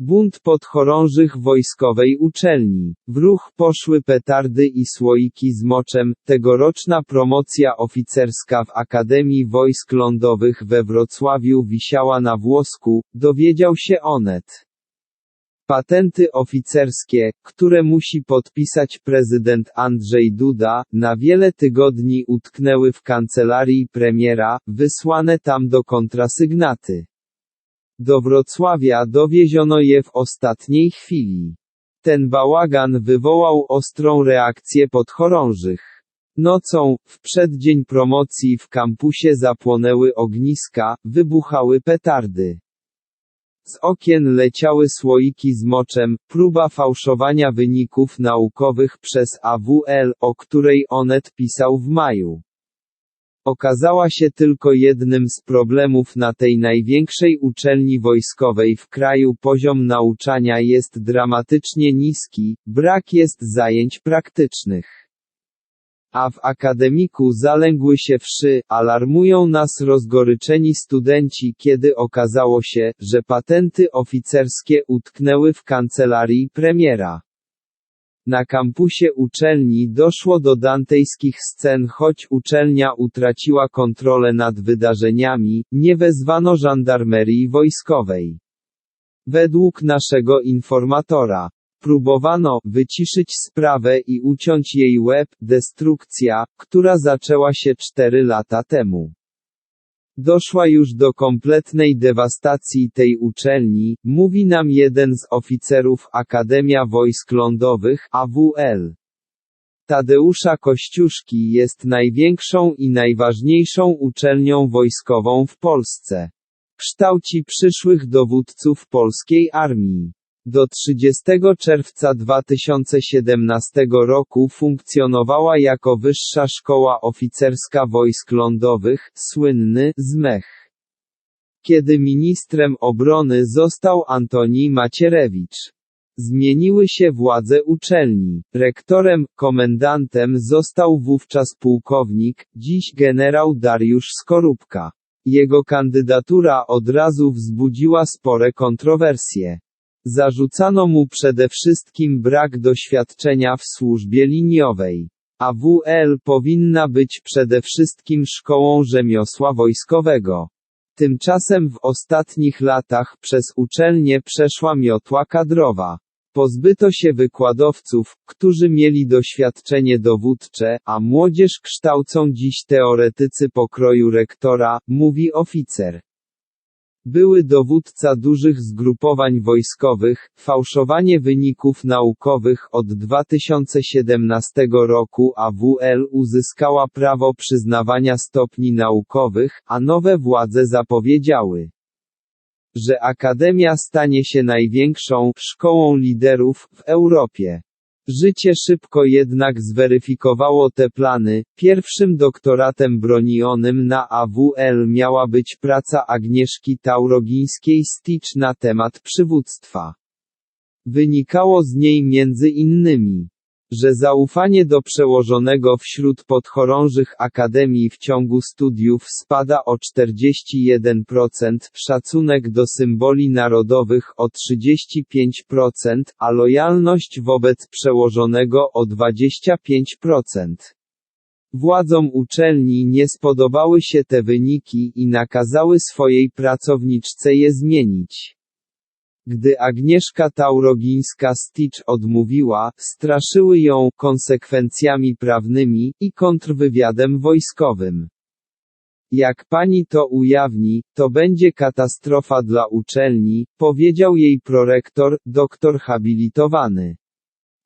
Bunt podchorążych wojskowej uczelni. W ruch poszły petardy i słoiki z moczem. Tegoroczna promocja oficerska w Akademii Wojsk Lądowych we Wrocławiu wisiała na włosku, dowiedział się Onet. Patenty oficerskie, które musi podpisać prezydent Andrzej Duda, na wiele tygodni utknęły w kancelarii premiera, wysłane tam do kontrasygnaty. Do Wrocławia dowieziono je w ostatniej chwili. Ten bałagan wywołał ostrą reakcję podchorążych. Nocą, w przeddzień promocji w kampusie zapłonęły ogniska, wybuchały petardy. Z okien leciały słoiki z moczem, próba fałszowania wyników naukowych przez AWL, o której Onet pisał w maju. Okazała się tylko jednym z problemów na tej największej uczelni wojskowej w kraju. Poziom nauczania jest dramatycznie niski, brak jest zajęć praktycznych. A w akademiku zalęgły się wszy, alarmują nas rozgoryczeni studenci, kiedy okazało się, że patenty oficerskie utknęły w kancelarii premiera. Na kampusie uczelni doszło do dantejskich scen choć uczelnia utraciła kontrolę nad wydarzeniami, nie wezwano żandarmerii wojskowej. Według naszego informatora, próbowano wyciszyć sprawę i uciąć jej łeb, destrukcja, która zaczęła się cztery lata temu. Doszła już do kompletnej dewastacji tej uczelni, mówi nam jeden z oficerów Akademia Wojsk Lądowych, AWL. Tadeusza Kościuszki jest największą i najważniejszą uczelnią wojskową w Polsce. Kształci przyszłych dowódców polskiej armii. Do 30 czerwca 2017 roku funkcjonowała jako Wyższa Szkoła Oficerska Wojsk Lądowych, słynny ZMECH. Kiedy ministrem obrony został Antoni Macierewicz. Zmieniły się władze uczelni. Rektorem, komendantem został wówczas pułkownik, dziś generał Dariusz Skorupka. Jego kandydatura od razu wzbudziła spore kontrowersje. Zarzucano mu przede wszystkim brak doświadczenia w służbie liniowej. AWL powinna być przede wszystkim szkołą rzemiosła wojskowego. Tymczasem w ostatnich latach przez uczelnię przeszła miotła kadrowa. Pozbyto się wykładowców, którzy mieli doświadczenie dowódcze, a młodzież kształcą dziś teoretycy pokroju rektora, mówi oficer. Były dowódca dużych zgrupowań wojskowych, fałszowanie wyników naukowych od 2017 roku AWL uzyskała prawo przyznawania stopni naukowych, a nowe władze zapowiedziały, że Akademia stanie się największą szkołą liderów w Europie. Życie szybko jednak zweryfikowało te plany. Pierwszym doktoratem bronionym na AWL miała być praca Agnieszki Taurogińskiej-Stitch na temat przywództwa. Wynikało z niej między innymi że zaufanie do przełożonego wśród podchorążych akademii w ciągu studiów spada o 41%, szacunek do symboli narodowych o 35%, a lojalność wobec przełożonego o 25%. Władzom uczelni nie spodobały się te wyniki i nakazały swojej pracowniczce je zmienić. Gdy Agnieszka Taurogińska-Stitch odmówiła, straszyły ją konsekwencjami prawnymi i kontrwywiadem wojskowym. Jak pani to ujawni, to będzie katastrofa dla uczelni, powiedział jej prorektor, doktor habilitowany.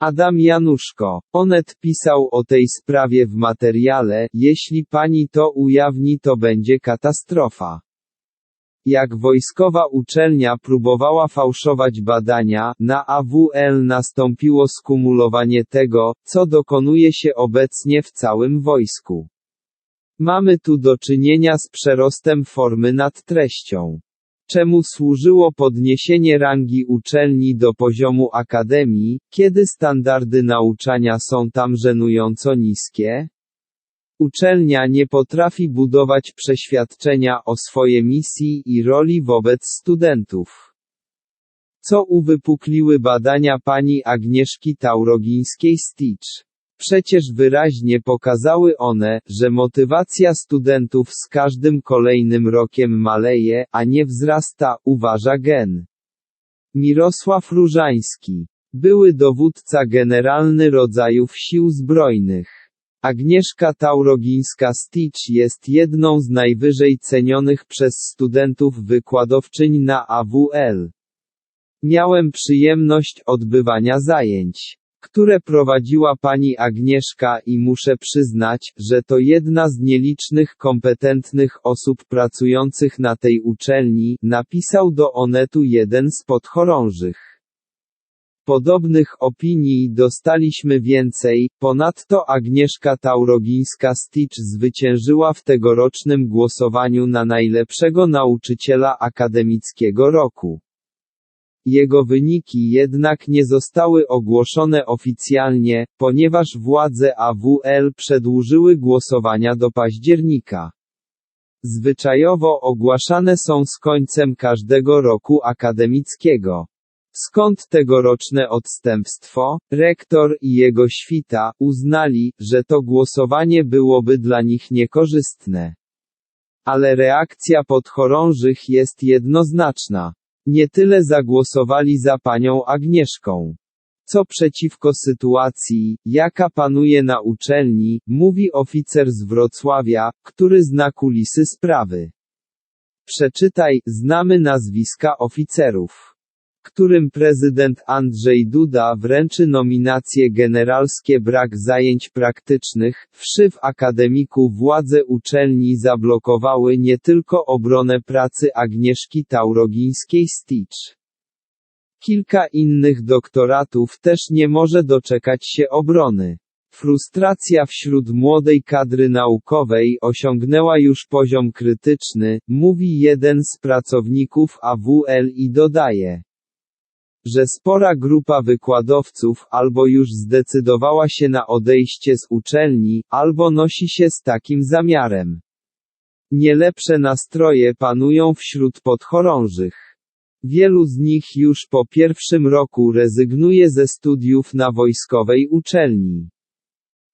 Adam Januszko. Onet pisał o tej sprawie w materiale, jeśli pani to ujawni to będzie katastrofa. Jak wojskowa uczelnia próbowała fałszować badania, na AWL nastąpiło skumulowanie tego, co dokonuje się obecnie w całym wojsku. Mamy tu do czynienia z przerostem formy nad treścią. Czemu służyło podniesienie rangi uczelni do poziomu akademii, kiedy standardy nauczania są tam żenująco niskie? Uczelnia nie potrafi budować przeświadczenia o swojej misji i roli wobec studentów. Co uwypukliły badania pani Agnieszki Taurogińskiej-Stitch. Przecież wyraźnie pokazały one, że motywacja studentów z każdym kolejnym rokiem maleje, a nie wzrasta, uważa gen. Mirosław Różański. Były dowódca generalny rodzajów sił zbrojnych. Agnieszka Taurogińska-Stitch jest jedną z najwyżej cenionych przez studentów wykładowczyń na AWL. Miałem przyjemność odbywania zajęć, które prowadziła pani Agnieszka i muszę przyznać, że to jedna z nielicznych kompetentnych osób pracujących na tej uczelni, napisał do Onetu jeden z podchorążych. Podobnych opinii dostaliśmy więcej, ponadto Agnieszka Taurogińska-Stitch zwyciężyła w tegorocznym głosowaniu na najlepszego nauczyciela akademickiego roku. Jego wyniki jednak nie zostały ogłoszone oficjalnie, ponieważ władze AWL przedłużyły głosowania do października. Zwyczajowo ogłaszane są z końcem każdego roku akademickiego. Skąd tegoroczne odstępstwo? Rektor i jego świta uznali, że to głosowanie byłoby dla nich niekorzystne. Ale reakcja podchorążych jest jednoznaczna. Nie tyle zagłosowali za panią Agnieszką. Co przeciwko sytuacji, jaka panuje na uczelni, mówi oficer z Wrocławia, który zna kulisy sprawy. Przeczytaj, znamy nazwiska oficerów którym prezydent Andrzej Duda wręczy nominacje generalskie brak zajęć praktycznych, wszy w akademiku władze uczelni zablokowały nie tylko obronę pracy Agnieszki Taurogińskiej-Stitch. Kilka innych doktoratów też nie może doczekać się obrony. Frustracja wśród młodej kadry naukowej osiągnęła już poziom krytyczny, mówi jeden z pracowników AWL i dodaje że spora grupa wykładowców albo już zdecydowała się na odejście z uczelni, albo nosi się z takim zamiarem. Nie lepsze nastroje panują wśród podchorążych. Wielu z nich już po pierwszym roku rezygnuje ze studiów na wojskowej uczelni.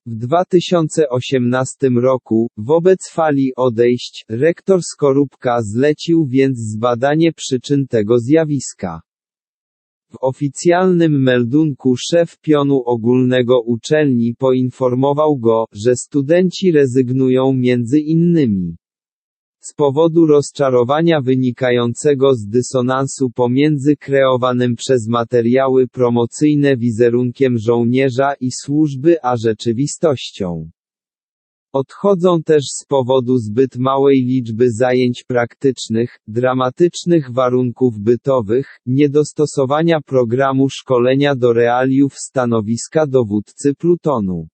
W 2018 roku, wobec fali odejść, rektor Skorupka zlecił więc zbadanie przyczyn tego zjawiska. W oficjalnym meldunku szef pionu ogólnego uczelni poinformował go, że studenci rezygnują między innymi z powodu rozczarowania wynikającego z dysonansu pomiędzy kreowanym przez materiały promocyjne wizerunkiem żołnierza i służby a rzeczywistością. Odchodzą też z powodu zbyt małej liczby zajęć praktycznych, dramatycznych warunków bytowych, niedostosowania programu szkolenia do realiów stanowiska dowódcy plutonu.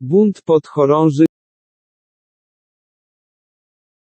Bunt podchorąży